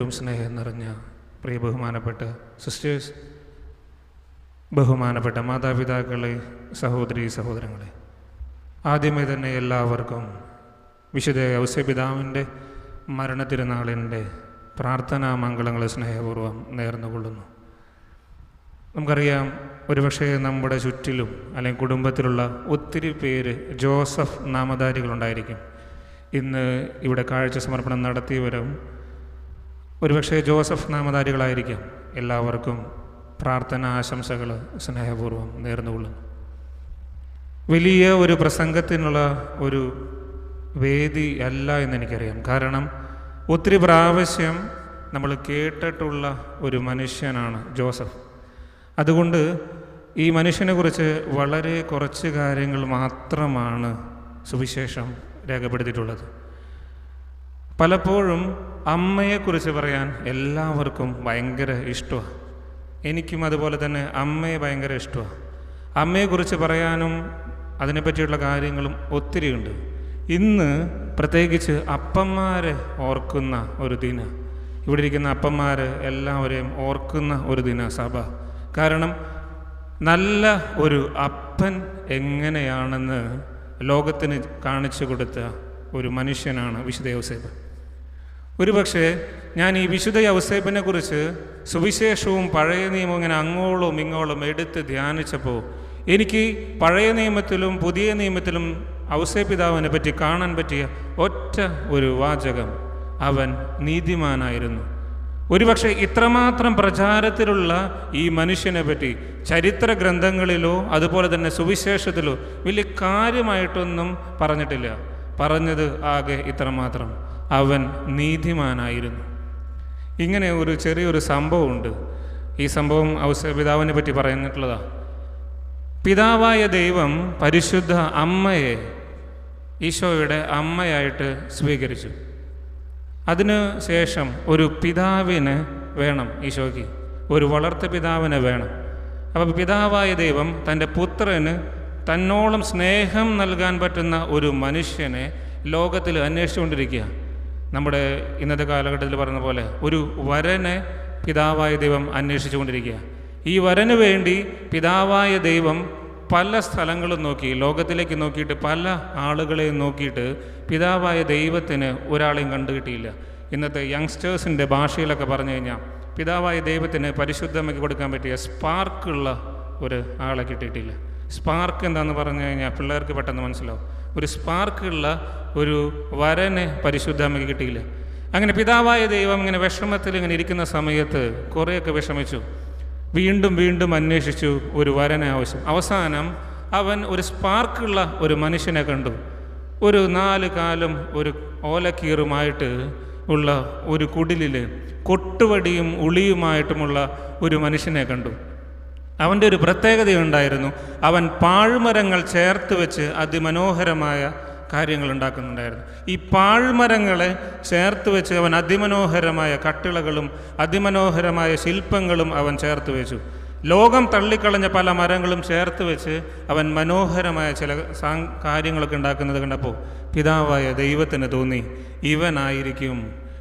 ഏറ്റവും സ്നേഹം നിറഞ്ഞ പ്രിയ ബഹുമാനപ്പെട്ട സിസ്റ്റേഴ്സ് ബഹുമാനപ്പെട്ട മാതാപിതാക്കളെ സഹോദരി സഹോദരങ്ങളെ ആദ്യമേ തന്നെ എല്ലാവർക്കും വിശുദ്ധ ഔസ്യപിതാവിന്റെ മരണത്തിരുനാളിന്റെ പ്രാർത്ഥനാ മംഗളങ്ങൾ സ്നേഹപൂർവം നേർന്നുകൊള്ളുന്നു. നമുക്കറിയാം ഒരുപക്ഷെ നമ്മുടെ ചുറ്റിലും അല്ലെങ്കിൽ കുടുംബത്തിലുള്ള ഒത്തിരി പേര് ജോസഫ് നാമധാരികളുണ്ടായിരിക്കും. ഇന്ന് ഇവിടെ കാഴ്ച സമർപ്പണം നടത്തിയവരും ഒരുപക്ഷെ ജോസഫ് നാമധാരികളായിരിക്കാം. എല്ലാവർക്കും പ്രാർത്ഥന ആശംസകൾ സ്നേഹപൂർവം നേർന്നുകൊള്ളുന്നു. വലിയ ഒരു പ്രസംഗത്തിനുള്ള ഒരു വേദി അല്ല എന്നെനിക്കറിയാം. കാരണം ഒത്തിരി പ്രാവശ്യം നമ്മൾ കേട്ടിട്ടുള്ള ഒരു മനുഷ്യനാണ് ജോസഫ്. അതുകൊണ്ട് ഈ മനുഷ്യനെക്കുറിച്ച് വളരെ കുറച്ച് കാര്യങ്ങൾ മാത്രമാണ് സുവിശേഷം രേഖപ്പെടുത്തിയിട്ടുള്ളത്. പലപ്പോഴും അമ്മയെക്കുറിച്ച് പറയാൻ എല്ലാവർക്കും ഭയങ്കര ഇഷ്ടമാണ് എനിക്കും അതുപോലെ തന്നെ അമ്മയെ ഭയങ്കര ഇഷ്ടമാണ് അമ്മയെക്കുറിച്ച് പറയാനും അതിനെപ്പറ്റിയുള്ള കാര്യങ്ങളും ഒത്തിരിയുണ്ട്. ഇന്ന് പ്രത്യേകിച്ച് അപ്പന്മാരെ ഓർക്കുന്ന ഒരു ദിന. ഇവിടെ ഇരിക്കുന്ന അപ്പന്മാർ എല്ലാവരെയും ഓർക്കുന്ന ഒരു ദിന സഭ. കാരണം നല്ല ഒരു അപ്പൻ എങ്ങനെയാണെന്ന് ലോകത്തിന് കാണിച്ചു കൊടുത്ത ഒരു മനുഷ്യനാണ് വിശുദ്ധ യോസേപ്പ് ഒരുപക്ഷെ ഞാൻ ഈ വിശുദ്ധ യൗസേപ്പിനെ കുറിച്ച് സുവിശേഷവും പഴയ നിയമവും ഇങ്ങനെ അങ്ങോളം ഇങ്ങോളം എടുത്ത് ധ്യാനിച്ചപ്പോൾ എനിക്ക് പഴയ നിയമത്തിലും പുതിയ നിയമത്തിലും ഔസേപിതാവിനെ പറ്റി കാണാൻ പറ്റിയ ഒറ്റ ഒരു വാചകം. അവൻ നീതിമാനായിരുന്നു. ഒരുപക്ഷെ ഇത്രമാത്രം പ്രചാരത്തിലുള്ള ഈ മനുഷ്യനെ പറ്റി ചരിത്ര ഗ്രന്ഥങ്ങളിലോ അതുപോലെ തന്നെ സുവിശേഷത്തിലോ വലിയ കാര്യമായിട്ടൊന്നും പറഞ്ഞിട്ടില്ല. പറഞ്ഞത് ആകെ ഇത്രമാത്രം. അവൻ നീതിമാനായിരുന്നു. ഇങ്ങനെ ഒരു ചെറിയൊരു സംഭവമുണ്ട്. ഈ സംഭവം ഔസ പിതാവിനെ പറ്റി പറയുന്നിട്ടുള്ളതാ പിതാവായ ദൈവം പരിശുദ്ധ അമ്മയെ ഈശോയുടെ അമ്മയായിട്ട് സ്വീകരിച്ചു. അതിന് ശേഷം ഒരു പിതാവിന് വേണം ഈശോയ്ക്ക്. ഒരു വളർത്ത പിതാവിന് വേണം. അപ്പോൾ പിതാവായ ദൈവം തന്റെ പുത്രന് തന്നോളം സ്നേഹം നൽകാൻ പറ്റുന്ന ഒരു മനുഷ്യനെ ലോകത്തിൽ അന്വേഷിച്ചുകൊണ്ടിരിക്കുക നമ്മുടെ ഇന്നത്തെ കാലഘട്ടത്തിൽ പറയുന്ന പോലെ ഒരു വരനെ പിതാവായ ദൈവം അന്വേഷിച്ചുകൊണ്ടിരിക്കുക. ഈ വരന് വേണ്ടി പിതാവായ ദൈവം പല സ്ഥലങ്ങളും നോക്കി ലോകത്തിലേക്ക് നോക്കിയിട്ട് പല ആളുകളെയും നോക്കിയിട്ട് പിതാവായ ദൈവത്തിന് ഒരാളെയും കണ്ടുകിട്ടിയില്ല ഇന്നത്തെ യങ്സ്റ്റേഴ്സിന്റെ ഭാഷയിലൊക്കെ പറഞ്ഞു കഴിഞ്ഞാൽ പിതാവായ ദൈവത്തിന് പരിശുദ്ധമാക്കി കൊടുക്കാൻ പറ്റിയ സ്പാർക്കുള്ള ഒരു ആളെ കിട്ടിയിട്ടില്ല. സ്പാർക്ക് എന്താണെന്ന് പറഞ്ഞു കഴിഞ്ഞാൽ പിള്ളേർക്ക് പെട്ടെന്ന് മനസ്സിലാവും. ഒരു സ്പാർക്കുള്ള ഒരു വരനെ പരിശുദ്ധമയ്ക്ക് കിട്ടിയില്ല? അങ്ങനെ പിതാവായ ദൈവം ഇങ്ങനെ വിഷമത്തിൽ ഇങ്ങനെ ഇരിക്കുന്ന സമയത്ത് കുറേയൊക്കെ വിഷമിച്ചു. വീണ്ടും വീണ്ടും അന്വേഷിച്ചു ഒരു വരനെ ആവശ്യം. അവസാനം അവൻ ഒരു സ്പാർക്കുള്ള ഒരു മനുഷ്യനെ കണ്ടു. ഒരു നാല് കാലും ഒരു ഓലക്കീറുമായിട്ട് ഉള്ള ഒരു കുടിലിൽ കൊട്ടുവടിയും ഉളിയുമായിട്ടുമുള്ള ഒരു മനുഷ്യനെ കണ്ടു. അവന്റെ ഒരു പ്രത്യേകതയുണ്ടായിരുന്നു അവൻ പാഴ്മരങ്ങൾ ചേർത്ത് വെച്ച് അതിമനോഹരമായ കാര്യങ്ങൾ ഉണ്ടാക്കുന്നുണ്ടായിരുന്നു. ഈ പാഴ്മരങ്ങളെ ചേർത്ത് വെച്ച് അവൻ അതിമനോഹരമായ കട്ടിളകളും അതിമനോഹരമായ ശില്പങ്ങളും അവൻ ചേർത്ത് വെച്ചു. ലോകം തള്ളിക്കളഞ്ഞ പല മരങ്ങളും ചേർത്ത് വെച്ച് അവൻ മനോഹരമായ ചില സാ കാര്യങ്ങളൊക്കെ ഉണ്ടാക്കുന്നത് കണ്ടപ്പോൾ പിതാവായ ദൈവത്തിന് തോന്നി ഇവനായിരിക്കും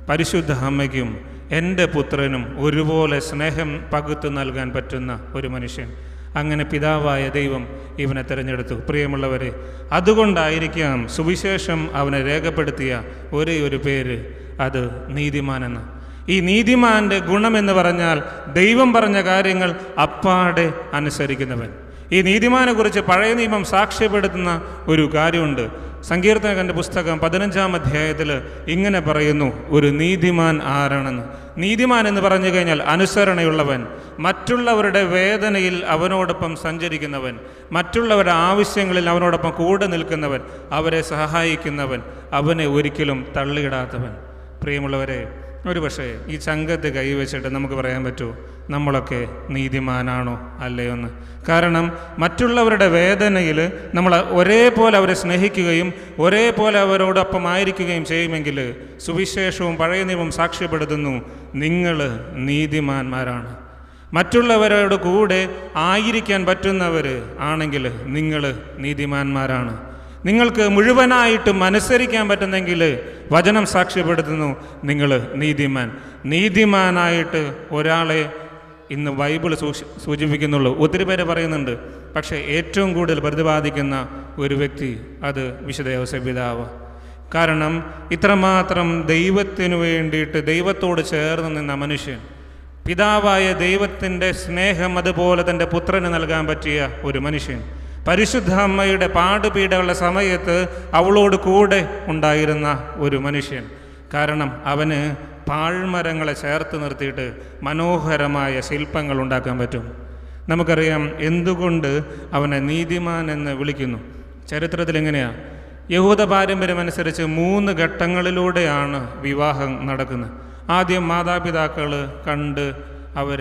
പരിശുദ്ധ അമ്മയ്ക്കും എന്റെ പുത്രനും ഒരുപോലെ സ്നേഹം പകുത്തു നൽകാൻ പറ്റുന്ന ഒരു മനുഷ്യൻ. അങ്ങനെ പിതാവായ ദൈവം ഇവനെ തിരഞ്ഞെടുത്തു. പ്രിയമുള്ളവരെ അതുകൊണ്ടായിരിക്കാം സുവിശേഷം അവനെ രേഖപ്പെടുത്തിയ ഒരേ ഒരു പേര് അത് നീതിമാനെന്ന് ഈ നീതിമാന്റെ ഗുണമെന്ന് പറഞ്ഞാൽ ദൈവം പറഞ്ഞ കാര്യങ്ങൾ അപ്പാടെ അനുസരിക്കുന്നവൻ. ഈ നീതിമാനെക്കുറിച്ച് പഴയ നിയമം സാക്ഷ്യപ്പെടുത്തുന്ന ഒരു കാര്യമുണ്ട്. സങ്കീർത്തനകന്റെ പുസ്തകം പതിനഞ്ചാം അധ്യായത്തിൽ ഇങ്ങനെ പറയുന്നു ഒരു നീതിമാൻ ആരാണെന്ന്. നീതിമാൻ എന്ന് പറഞ്ഞു കഴിഞ്ഞാൽ അനുസരണയുള്ളവൻ മറ്റുള്ളവരുടെ വേദനയിൽ അവനോടൊപ്പം സഞ്ചരിക്കുന്നവൻ മറ്റുള്ളവരുടെ ആവശ്യങ്ങളിൽ അവനോടൊപ്പം കൂടെ നിൽക്കുന്നവൻ അവരെ സഹായിക്കുന്നവൻ അവനെ ഒരിക്കലും തള്ളിയിടാത്തവൻ. പ്രിയമുള്ളവരെ ഒരു പക്ഷേ ഈ ചങ്കത്ത് കൈവച്ചിട്ട് നമുക്ക് പറയാൻ പറ്റുമോ നമ്മളൊക്കെ നീതിമാനാണോ അല്ലയോ കാരണം മറ്റുള്ളവരുടെ വേദനയിൽ നമ്മൾ ഒരേപോലെ അവരെ സ്നേഹിക്കുകയും ഒരേപോലെ അവരോടൊപ്പം ആയിരിക്കുകയും ചെയ്യുമെങ്കിൽ സുവിശേഷവും പഴയ നിയമം സാക്ഷ്യപ്പെടുത്തുന്നു നിങ്ങൾ നീതിമാന്മാരാണ്. മറ്റുള്ളവരോട് കൂടെ ആയിരിക്കാൻ പറ്റുന്നവർ ആണെങ്കിൽ നിങ്ങൾ നീതിമാന്മാരാണ്. നിങ്ങൾക്ക് മുഴുവനായിട്ടും അനുസരിക്കാൻ പറ്റുന്നെങ്കിൽ വചനം സാക്ഷ്യപ്പെടുത്തുന്നു. നിങ്ങൾ നീതിമാൻ. നീതിമാനായിട്ട് ഒരാളെ ഇന്ന് ബൈബിൾ സൂചിപ്പിക്കുന്നുള്ളൂ. ഒത്തിരി പേര് പറയുന്നുണ്ട്. പക്ഷേ ഏറ്റവും കൂടുതൽ പ്രതിപാദിക്കുന്ന ഒരു വ്യക്തി അത് വിശുദ്ധ പിതാവ്. കാരണം ഇത്രമാത്രം ദൈവത്തിനു വേണ്ടിയിട്ട് ദൈവത്തോട് ചേർന്ന് നിന്ന മനുഷ്യൻ പിതാവായ ദൈവത്തിന്റെ സ്നേഹം അതുപോലെ തന്റെ പുത്രന് നൽകാൻ പറ്റിയ ഒരു മനുഷ്യൻ പരിശുദ്ധ അമ്മയുടെ പാടുപീടകളുടെ സമയത്ത് അവളോട് കൂടെ ഉണ്ടായിരുന്ന ഒരു മനുഷ്യൻ. കാരണം അവന് പാഴ്മരങ്ങളെ ചേർത്ത് നിർത്തിയിട്ട് മനോഹരമായ ശില്പങ്ങൾ ഉണ്ടാക്കാൻ പറ്റും. നമുക്കറിയാം എന്തുകൊണ്ട് അവനെ നീതിമാൻ എന്ന് വിളിക്കുന്നു. ചരിത്രത്തിൽ എങ്ങനെയാണ് യഹൂദ പാരമ്പര്യമനുസരിച്ച് മൂന്ന് ഘട്ടങ്ങളിലൂടെയാണ് വിവാഹം നടക്കുന്നത്. ആദ്യം മാതാപിതാക്കൾ കണ്ട് അവർ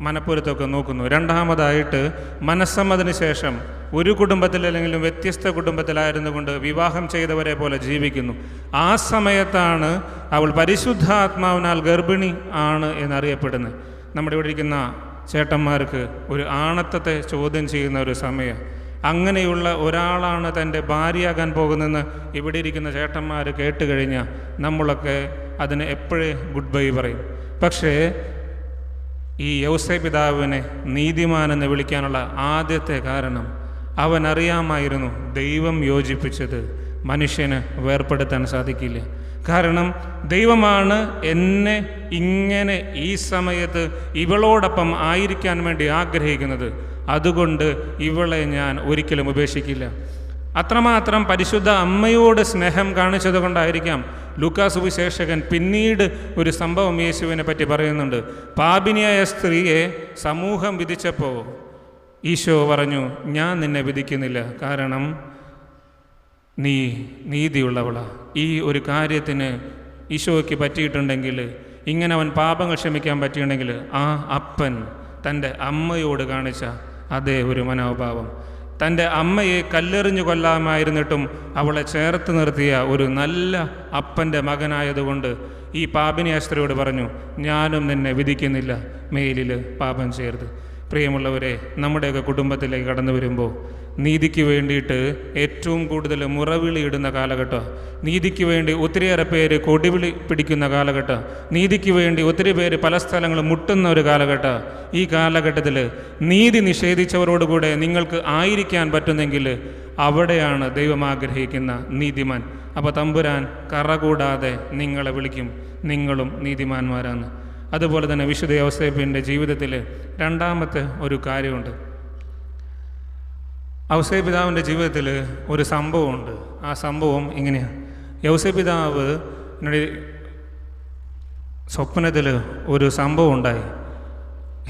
മനപ്പൊരുത്തമൊക്കെ നോക്കുന്നു. രണ്ടാമതായിട്ട് മനസ്സമ്മതിന് ശേഷം ഒരു കുടുംബത്തിൽ അല്ലെങ്കിലും വ്യത്യസ്ത കുടുംബത്തിലായിരുന്നു കൊണ്ട് വിവാഹം ചെയ്തവരെ പോലെ ജീവിക്കുന്നു. ആ സമയത്താണ് അവൾ പരിശുദ്ധാത്മാവിനാൽ ഗർഭിണി ആണ് എന്നറിയപ്പെടുന്നത്. നമ്മുടെ ഇവിടെ ഇരിക്കുന്ന ചേട്ടന്മാർക്ക് ഒരു ആണത്തത്തെ ചോദ്യം ചെയ്യുന്ന ഒരു സമയം. അങ്ങനെയുള്ള ഒരാളാണ് തന്റെ ഭാര്യയാകാൻ പോകുന്നതെന്ന് ഇവിടെ ഇരിക്കുന്ന ചേട്ടന്മാർ കേട്ട് കഴിഞ്ഞാൽ നമ്മളൊക്കെ അതിന് എപ്പോഴേ ഗുഡ് ബൈ പറയും. പക്ഷേ ഈ യൗസേ പിതാവിനെ നീതിമാനെന്ന് വിളിക്കാനുള്ള ആദ്യത്തെ കാരണം അവൻ അറിയാമായിരുന്നു ദൈവം യോജിപ്പിച്ചത് മനുഷ്യന് വേർപ്പെടുത്താൻ സാധിക്കില്ല. കാരണം ദൈവമാണ് എന്നെ ഇങ്ങനെ ഈ സമയത്ത് ഇവളോടൊപ്പം ആയിരിക്കാൻ വേണ്ടി ആഗ്രഹിക്കുന്നത്. അതുകൊണ്ട് ഇവളെ ഞാൻ ഒരിക്കലും ഉപേക്ഷിക്കില്ല. അത്രമാത്രം പരിശുദ്ധ അമ്മയോട് സ്നേഹം കാണിച്ചത് കൊണ്ടായിരിക്കാം ലൂക്കാസ് വിശേഷകൻ പിന്നീട് ഒരു സംഭവം യേശുവിനെ പറ്റി പറയുന്നുണ്ട്. പാപിനിയായ സ്ത്രീയെ സമൂഹം വിധിച്ചപ്പോൾ ഈശോ പറഞ്ഞു ഞാൻ നിന്നെ വിധിക്കുന്നില്ല. കാരണം നീ നീതിയുള്ളവള. ഈ ഒരു കാര്യത്തിന് ഈശോയ്ക്ക് പറ്റിയിട്ടുണ്ടെങ്കിൽ ഇങ്ങനെ അവൻ പാപങ്ങൾ ക്ഷമിക്കാൻ പറ്റിയിട്ടുണ്ടെങ്കിൽ ആ അപ്പൻ തന്റെ അമ്മയോട് കാണിച്ച അതേ ഒരു മനോഭാവം. തന്റെ അമ്മയെ കല്ലെറിഞ്ഞു കൊല്ലാമായിരുന്നിട്ടും അവളെ ചേർത്ത് നിർത്തിയ ഒരു നല്ല അപ്പന്റെ മകനായതുകൊണ്ട് ഈ പാപിനി അസ്ത്രയോട് പറഞ്ഞു ഞാനും നിന്നെ വിധിക്കുന്നില്ല മേലിൽ പാപം ചേർത്ത് പ്രിയമുള്ളവരെ നമ്മുടെയൊക്കെ കുടുംബത്തിലേക്ക് കടന്നു വരുമ്പോൾ നീതിക്ക് വേണ്ടിയിട്ട് ഏറ്റവും കൂടുതൽ മുറവിളിയിടുന്ന കാലഘട്ടം. നീതിക്ക് വേണ്ടി ഒത്തിരിയേറെ പേര് കൊടിവിളി പിടിക്കുന്ന കാലഘട്ടം. നീതിക്ക് വേണ്ടി ഒത്തിരി പേര് പല സ്ഥലങ്ങളും മുട്ടുന്ന ഒരു കാലഘട്ടം. ഈ കാലഘട്ടത്തിൽ നീതി നിഷേധിച്ചവരോടുകൂടെ നിങ്ങൾക്ക് ആയിരിക്കാൻ പറ്റുന്നെങ്കിൽ അവിടെയാണ് ദൈവം ആഗ്രഹിക്കുന്ന നീതിമാൻ. അപ്പോൾ തമ്പുരാൻ കറ കൂടാതെ നിങ്ങളെ വിളിക്കും. നിങ്ങളും നീതിമാന്മാരാണ്. അതുപോലെ തന്നെ വിശുദ്ധ ഔസേപ്പിന്റെ ജീവിതത്തിൽ രണ്ടാമത്തെ ഒരു കാര്യമുണ്ട്. ഔസേ പിതാവിന്റെ ജീവിതത്തിൽ ഒരു സംഭവമുണ്ട്. ആ സംഭവം ഇങ്ങനെയാണ് യൗസേ പിതാവ് സ്വപ്നത്തിൽ ഒരു സംഭവം ഉണ്ടായി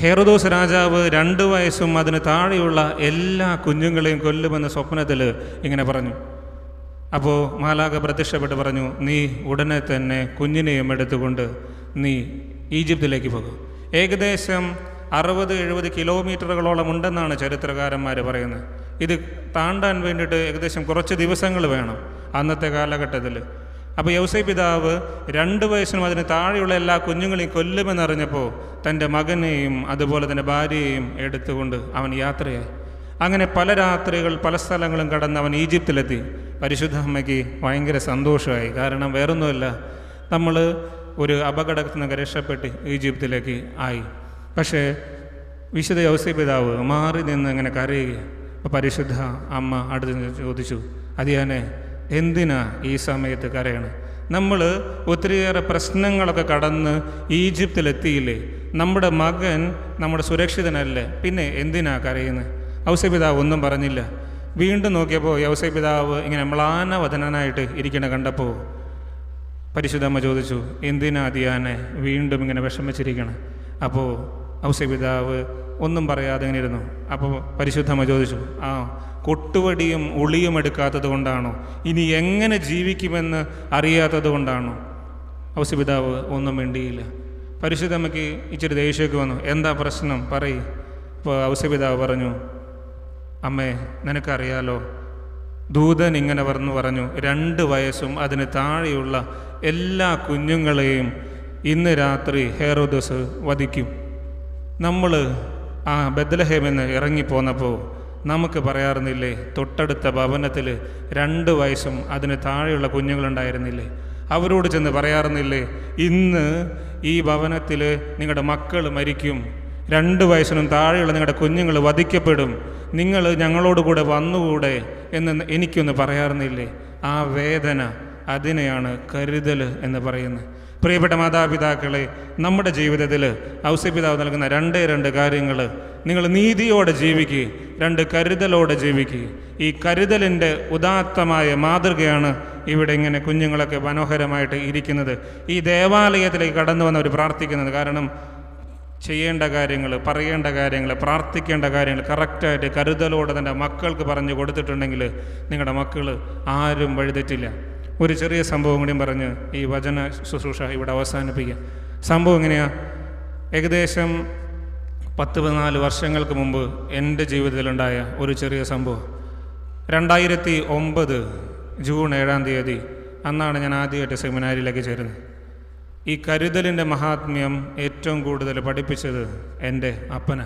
ഹേറുദോസ് രാജാവ് രണ്ട് വയസ്സും അതിന് താഴെയുള്ള എല്ലാ കുഞ്ഞുങ്ങളെയും കൊല്ലുമെന്ന സ്വപ്നത്തിൽ ഇങ്ങനെ പറഞ്ഞു. അപ്പോൾ മാലാഖ പ്രത്യക്ഷപ്പെട്ട് പറഞ്ഞു നീ ഉടനെ തന്നെ കുഞ്ഞിനെയും എടുത്തുകൊണ്ട് നീ ഈജിപ്തിലേക്ക് പോകും. ഏകദേശം അറുപത് എഴുപത് കിലോമീറ്ററുകളോളം ഉണ്ടെന്നാണ് ചരിത്രകാരന്മാർ പറയുന്നത്. ഇത് താണ്ടാൻ വേണ്ടിയിട്ട് ഏകദേശം കുറച്ച് ദിവസങ്ങൾ വേണം അന്നത്തെ കാലഘട്ടത്തിൽ. അപ്പോൾ യൗസൈ പിതാവ് രണ്ട് വയസ്സിനും അതിന് താഴെയുള്ള എല്ലാ കുഞ്ഞുങ്ങളെയും കൊല്ലുമെന്നറിഞ്ഞപ്പോൾ തന്റെ മകനെയും അതുപോലെ തന്നെ ഭാര്യയെയും എടുത്തുകൊണ്ട് അവൻ യാത്രയായി. അങ്ങനെ പല രാത്രികൾ പല സ്ഥലങ്ങളും കടന്ന് അവൻ ഈജിപ്തിലെത്തി. പരിശുദ്ധ അമ്മയ്ക്ക് ഭയങ്കര സന്തോഷമായി. കാരണം വേറൊന്നുമല്ല നമ്മൾ ഒരു അപകടത്തിൽ നിന്നൊക്കെ രക്ഷപ്പെട്ട് ഈജിപ്തിലേക്ക് ആയി. പക്ഷേ വിശുദ്ധ യൗസൈ പിതാവ് മാറി നിന്ന് ഇങ്ങനെ കരയുക അപ്പോൾ പരിശുദ്ധ അമ്മ അടുത്ത് നിന്ന് ചോദിച്ചു അതിയാനെ എന്തിനാ ഈ സമയത്ത് കരയണം? നമ്മൾ ഒത്തിരിയേറെ പ്രശ്നങ്ങളൊക്കെ കടന്ന് ഈജിപ്തിലെത്തിയില്ലേ? നമ്മുടെ മകൻ നമ്മുടെ സുരക്ഷിതനല്ലേ? പിന്നെ എന്തിനാ കരയുന്നത് ഔസപിതാവ് ഒന്നും പറഞ്ഞില്ല. വീണ്ടും നോക്കിയപ്പോൾ യൗസപിതാവ് ഇങ്ങനെ മ്ലാനവദനായിട്ട് ഇരിക്കണ കണ്ടപ്പോൾ പരിശുദ്ധമ്മ ചോദിച്ചു എന്തിനാ അതിയാനെ വീണ്ടും ഇങ്ങനെ വിഷമിച്ചിരിക്കണം? അപ്പോൾ ഔസപിതാവ് ഒന്നും പറയാതെ ഇങ്ങനെ ഇരുന്നു. അപ്പോൾ പരിശുദ്ധമ്മ ചോദിച്ചു ആ കൊട്ടുവടിയും ഉളിയും എടുക്കാത്തത് കൊണ്ടാണോ? ഇനി എങ്ങനെ ജീവിക്കുമെന്ന് അറിയാത്തത് കൊണ്ടാണോ? ഔസപിതാവ് ഒന്നും വേണ്ടിയില്ല പരിശുദ്ധമ്മയ്ക്ക് ഇച്ചിരി ദേഷ്യമൊക്കെ വന്നു. എന്താ പ്രശ്നം? പറയ്. ഇപ്പോൾ ഔസപിതാവ് പറഞ്ഞു അമ്മേ നിനക്കറിയാലോ ദൂതൻ ഇങ്ങനെ പറഞ്ഞു പറഞ്ഞു രണ്ട് വയസ്സും അതിന് താഴെയുള്ള എല്ലാ കുഞ്ഞുങ്ങളെയും ഇന്ന് രാത്രി ഹേറോദസ് വധിക്കും. നമ്മൾ ആ ബദലഹേമെന്ന് ഇറങ്ങിപ്പോന്നപ്പോൾ നമുക്ക് പറയാറുന്നില്ലേ തൊട്ടടുത്ത ഭവനത്തിൽ രണ്ട് വയസ്സും അതിന് താഴെയുള്ള കുഞ്ഞുങ്ങളുണ്ടായിരുന്നില്ലേ? അവരോട് ചെന്ന് പറയാറുന്നില്ലേ ഇന്ന് ഈ ഭവനത്തിൽ നിങ്ങളുടെ മക്കൾ മരിക്കും. രണ്ട് വയസ്സിനും താഴെയുള്ള നിങ്ങളുടെ കുഞ്ഞുങ്ങൾ വധിക്കപ്പെടും. നിങ്ങൾ ഞങ്ങളോട് കൂടെ വന്നുകൂടെ എന്ന് എനിക്കൊന്ന് പറയാറുന്നില്ലേ? ആ വേദന അതിനെയാണ് കരുതൽ എന്ന് പറയുന്നത്. പ്രിയപ്പെട്ട മാതാപിതാക്കളെ നമ്മുടെ ജീവിതത്തിൽ ഔസ്യപിതാവ് നൽകുന്ന രണ്ടേ രണ്ട് കാര്യങ്ങൾ നിങ്ങൾ നീതിയോടെ ജീവിക്കുക രണ്ട് കരുതലോടെ ജീവിക്കുക ഈ കരുതലിന്റെ ഉദാത്തമായ മാതൃകയാണ് ഇവിടെ ഇങ്ങനെ കുഞ്ഞുങ്ങളൊക്കെ മനോഹരമായിട്ട് ഇരിക്കുന്നത്. ഈ ദേവാലയത്തിലേക്ക് കടന്നു വന്നവർ പ്രാർത്ഥിക്കുന്നത് കാരണം ചെയ്യേണ്ട കാര്യങ്ങൾ പറയേണ്ട കാര്യങ്ങൾ പ്രാർത്ഥിക്കേണ്ട കാര്യങ്ങൾ കറക്റ്റായിട്ട് കരുതലോടെ തന്റെ മക്കൾക്ക് പറഞ്ഞു കൊടുത്തിട്ടുണ്ടെങ്കിൽ നിങ്ങളുടെ മക്കൾ ആരും വഴിതെറ്റില്ല. ഒരു ചെറിയ സംഭവം കൂടിയും പറഞ്ഞ് ഈ വചന ശുശ്രൂഷ ഇവിടെ അവസാനിപ്പിക്കുക സംഭവം എങ്ങനെയാണ് ഏകദേശം പത്ത് പതിനാല് വർഷങ്ങൾക്ക് മുമ്പ് എന്റെ ജീവിതത്തിലുണ്ടായ ഒരു ചെറിയ സംഭവം. രണ്ടായിരത്തി ഒമ്പത് ജൂൺ ഏഴാം തീയതി അന്നാണ് ഞാൻ ആദ്യമായിട്ട് സെമിനാരിയിലേക്ക് ചേരുന്നത്. ഈ കരുതലിന്റെ മഹാത്മ്യം ഏറ്റവും കൂടുതൽ പഠിപ്പിച്ചത് എന്റെ അപ്പന.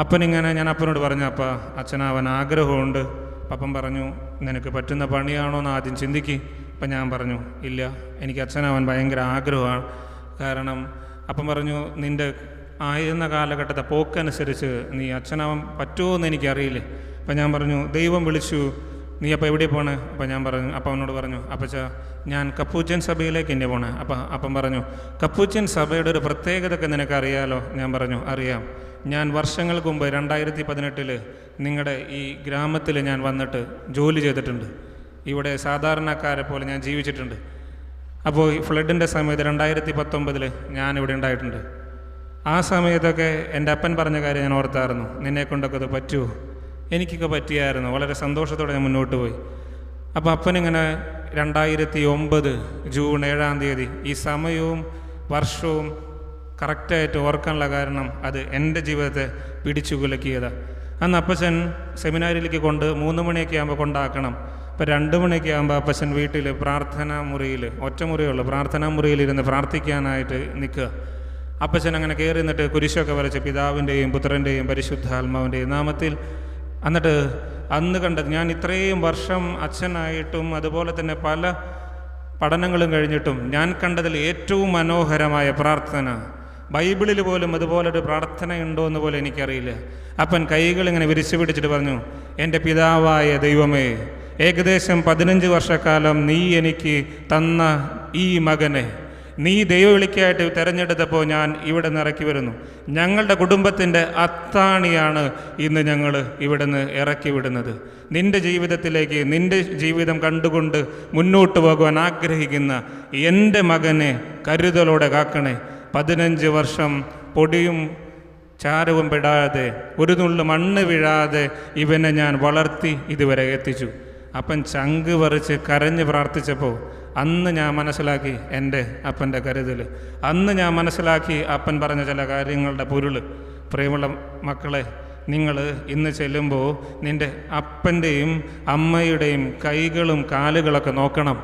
അപ്പനിങ്ങനെ ഞാൻ അപ്പനോട് പറഞ്ഞു അപ്പ അച്ഛനാവൻ ആഗ്രഹമുണ്ട്. പപ്പൻ പറഞ്ഞു നിനക്ക് പറ്റുന്ന പണിയാണോ എന്ന് ആദ്യം ചിന്തിക്ക്. അപ്പം ഞാൻ പറഞ്ഞു ഇല്ല എനിക്ക് അച്ഛനവൻ ഭയങ്കര ആഗ്രഹമാണ്. കാരണം അപ്പം പറഞ്ഞു നിന്റെ ആയിരുന്ന കാലഘട്ടത്തെ പോക്കനുസരിച്ച് നീ അച്ഛനാവാൻ പറ്റുമോ എന്ന് എനിക്കറിയില്ലേ? അപ്പം ഞാൻ പറഞ്ഞു ദൈവം വിളിച്ചു നീ അപ്പോൾ എവിടെ പോണേ? അപ്പം ഞാൻ പറഞ്ഞു അപ്പം അവനോട് പറഞ്ഞു അപ്പച്ച ഞാൻ കപ്പൂച്ചൻ സഭയിലേക്ക് എന്നെ പോണേ. അപ്പം അപ്പം പറഞ്ഞു കപ്പൂച്ചൻ സഭയുടെ ഒരു പ്രത്യേകതയൊക്കെ നിനക്കറിയാലോ? ഞാൻ പറഞ്ഞു അറിയാം. ഞാൻ വർഷങ്ങൾക്ക് മുമ്പ് രണ്ടായിരത്തി പതിനെട്ടിൽ നിങ്ങളുടെ ഈ ഗ്രാമത്തിൽ ഞാൻ വന്നിട്ട് ജോലി ചെയ്തിട്ടുണ്ട്. ഇവിടെ സാധാരണക്കാരെ പോലെ ഞാൻ ജീവിച്ചിട്ടുണ്ട്. അപ്പോൾ ഈ ഫ്ലഡിന്റെ സമയത്ത് രണ്ടായിരത്തി പത്തൊമ്പതിൽ ഇവിടെ ഉണ്ടായിട്ടുണ്ട്. ആ സമയത്തൊക്കെ എന്റെ അപ്പൻ പറഞ്ഞ കാര്യം ഞാൻ ഓർത്തായിരുന്നു. നിന്നെ കൊണ്ടൊക്കെ അത് പറ്റുമോ എനിക്കൊക്കെ പറ്റിയായിരുന്നു. വളരെ സന്തോഷത്തോടെ ഞാൻ മുന്നോട്ട് പോയി. അപ്പോൾ അപ്പനിങ്ങനെ രണ്ടായിരത്തി ഒമ്പത് ജൂൺ ഏഴാം തീയതി ഈ സമയവും വർഷവും കറക്റ്റായിട്ട് ഓർക്കാനുള്ള കാരണം അത് എന്റെ ജീവിതത്തെ പിടിച്ചു കുലക്കിയതാണ് അന്ന് അപ്പച്ചൻ സെമിനാരിലേക്ക് കൊണ്ട് മൂന്ന് മണിയൊക്കെ ആകുമ്പോൾ കൊണ്ടാക്കണം. അപ്പോൾ രണ്ട് മണിയൊക്കെ ആകുമ്പോൾ അപ്പച്ചൻ വീട്ടിൽ പ്രാർത്ഥനാ മുറിയിൽ ഒറ്റമുറിയുള്ളൂ പ്രാർത്ഥനാ മുറിയിലിരുന്ന് പ്രാർത്ഥിക്കാനായിട്ട് നിൽക്കുക അപ്പച്ചൻ അങ്ങനെ കയറി നിന്നിട്ട് കുരിശൊക്കെ വരച്ച് പിതാവിന്റെയും പുത്രന്റെയും പരിശുദ്ധാത്മാവിന്റെയും നാമത്തിൽ എന്നിട്ട് അന്ന് കണ്ടത് ഞാൻ ഇത്രയും വർഷം അച്ഛനായിട്ടും അതുപോലെ തന്നെ പല പഠനങ്ങളും കഴിഞ്ഞിട്ടും ഞാൻ കണ്ടതിൽ ഏറ്റവും മനോഹരമായ പ്രാർത്ഥന. ബൈബിളിൽ പോലും അതുപോലൊരു പ്രാർത്ഥനയുണ്ടോ എന്ന് പോലും എനിക്കറിയില്ല. അപ്പൻ കൈകൾ ഇങ്ങനെ വിരിച്ചു പിടിച്ചിട്ട് പറഞ്ഞു എന്റെ പിതാവായ ദൈവമേ ഏകദേശം പതിനഞ്ച് വർഷക്കാലം നീ എനിക്ക് തന്ന ഈ മകനെ നീ ദൈവവിളിക്കായിട്ട് തിരഞ്ഞെടുത്തപ്പോൾ ഞാൻ ഇവിടെ നിന്ന് ഇറക്കി വരുന്നു. ഞങ്ങളുടെ കുടുംബത്തിന്റെ അത്താണിയാണ് ഇന്ന് ഞങ്ങൾ ഇവിടെ നിന്ന് ഇറക്കി വിടുന്നത്. നിന്റെ ജീവിതത്തിലേക്ക് നിന്റെ ജീവിതം കണ്ടുകൊണ്ട് മുന്നോട്ട് പോകുവാൻ ആഗ്രഹിക്കുന്ന എന്റെ മകനെ കരുതലോടെ കാക്കണേ. പതിനഞ്ച് വർഷം പൊടിയും ചാരവും പെടാതെ ഒരു നുള്ളു മണ്ണ് വീഴാതെ ഇവനെ ഞാൻ വളർത്തി ഇതുവരെ എത്തിച്ചു. അപ്പൻ ചങ്ക് പറിച്ച് കരഞ്ഞ് പ്രാർത്ഥിച്ചപ്പോൾ അന്ന് ഞാൻ മനസ്സിലാക്കി എന്റെ അപ്പന്റെ കരുതൽ. അന്ന് ഞാൻ മനസ്സിലാക്കി അപ്പൻ പറഞ്ഞ ചില കാര്യങ്ങളുടെ പൊരുൾ പ്രിയമുള്ള മക്കളെ നിങ്ങൾ ഇന്ന് ചെല്ലുമ്പോൾ നിന്റെ അപ്പന്റെയും അമ്മയുടെയും കൈകളും കാലുകളൊക്കെ നോക്കണം.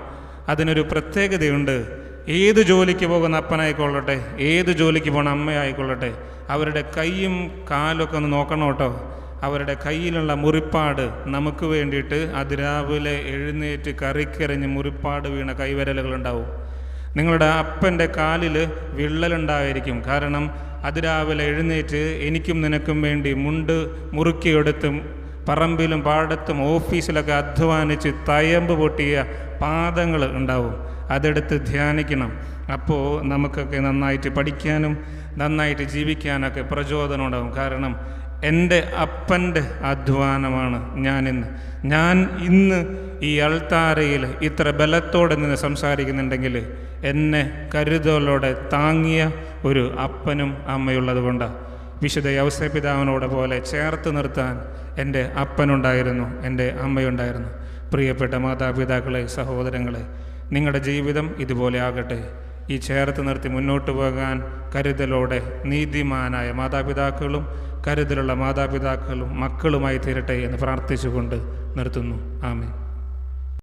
അതിനൊരു പ്രത്യേകതയുണ്ട്. ഏത് ജോലിക്ക് പോകുന്ന അപ്പനായിക്കൊള്ളട്ടെ ഏത് ജോലിക്ക് പോകുന്ന അമ്മയായിക്കൊള്ളട്ടെ അവരുടെ കൈയും കാലൊക്കെ ഒന്ന് നോക്കണം കേട്ടോ. അവരുടെ കയ്യിലുള്ള മുറിപ്പാട് നമുക്ക് വേണ്ടിയിട്ട് അതിരാവിലെ എഴുന്നേറ്റ് കറിക്കരഞ്ഞ് മുറിപ്പാട് വീണ കൈവരലുകളുണ്ടാവും. നിങ്ങളുടെ അപ്പന്റെ കാലിൽ വിള്ളലുണ്ടായിരിക്കും. കാരണം അതിരാവിലെ എഴുന്നേറ്റ് എനിക്കും നിനക്കും വേണ്ടി മുണ്ട് മുറുക്കിയെടുത്തും പറമ്പിലും പാടത്തും ഓഫീസിലൊക്കെ അധ്വാനിച്ച് തയമ്പ് പൊട്ടിയ പാദങ്ങൾ ഉണ്ടാവും. അതെടുത്ത് ധ്യാനിക്കണം. അപ്പോൾ നമുക്കൊക്കെ നന്നായിട്ട് പഠിക്കാനും നന്നായിട്ട് ജീവിക്കാനൊക്കെ പ്രചോദനം ഉണ്ടാകും കാരണം എന്റെ അപ്പന്റെ അധ്വാനമാണ് ഞാനിന്ന്. ഞാൻ ഇന്ന് ഈ അൾത്താരയിൽ ഇത്ര ബലത്തോടെ നിന്ന് സംസാരിക്കുന്നുണ്ടെങ്കിൽ എന്നെ കരുതലോടെ താങ്ങിയ ഒരു അപ്പനും അമ്മയുള്ളത് കൊണ്ടാണ് വിശുദ്ധ യവസപിതാവിനോട് പോലെ ചേർത്ത് നിർത്താൻ എന്റെ അപ്പനുണ്ടായിരുന്നു എന്റെ അമ്മയുണ്ടായിരുന്നു. പ്രിയപ്പെട്ട മാതാപിതാക്കളെ സഹോദരങ്ങളെ നിങ്ങളുടെ ജീവിതം ഇതുപോലെ ആകട്ടെ. ഈ ചേർത്ത് നിർത്തി മുന്നോട്ട് പോകാൻ കരുതലോടെ നീതിമാനായ മാതാപിതാക്കളും കരുതലുള്ള മാതാപിതാക്കളും മക്കളുമായി തീരട്ടെ എന്ന് പ്രാർത്ഥിച്ചുകൊണ്ട് നിർത്തുന്നു. ആമേ